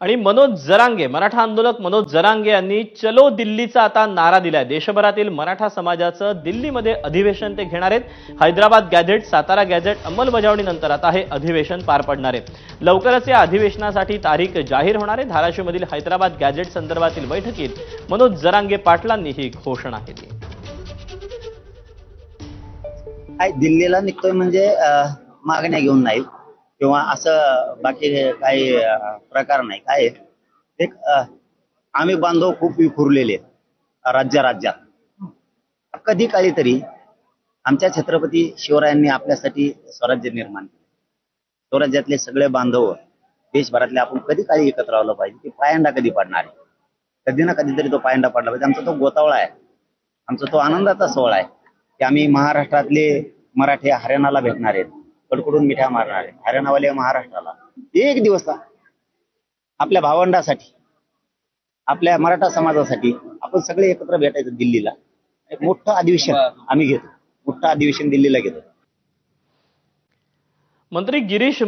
आणि मनोज जरांगे मराठा आंदोलक मनोज जरांगे यांनी चलो दिल्लीचा आता नारा दिलाय. देशभरातील मराठा समाजाचं दिल्लीमध्ये अधिवेशन ते घेणार आहेत. हैदराबाद गॅझेट सातारा गॅझेट अंमलबजावणीनंतर आता हे अधिवेशन पार पडणार आहे. लवकरच या अधिवेशनासाठी तारीख जाहीर होणार आहे. धाराशिवमधील हैदराबाद गॅझेट संदर्भातील बैठकीत मनोज जरांगे पाटलांनी ही घोषणा केली. दिल्लीला निघतोय म्हणजे मागण्या घेऊन नाही. किंवा असं बाकी काही प्रकार नाही. काय एक आम्ही बांधव खूप विखुरलेले राज्या राज्यात. कधी काळी तरी आमच्या छत्रपती शिवरायांनी आपल्यासाठी स्वराज्य निर्माण केले. स्वराज्यातले सगळे बांधव देशभरातले आपण कधी काळी एकत्र राहिलं पाहिजे की पायंडा कधी पडणार आहे? कधी ना कधीतरी तो पायंडा पडला पाहिजे. आमचा तो गोतावळा आहे. आमचा तो आनंदाचा सोहळा आहे. की आम्ही महाराष्ट्रातले मराठी हरियाणाला भेटणार आहेत. कडकडून मिठ्या मारणार आहे. हरियाणावाले महाराष्ट्राला. एक दिवस आपल्या भावंडासाठी आपल्या मराठा समाजासाठी आपण सगळे एकत्र भेटायचं दिल्लीला. एक मोठं अधिवेशन आम्ही घेतो. मोठं अधिवेशन दिल्लीला घेतो. मंत्री गिरीश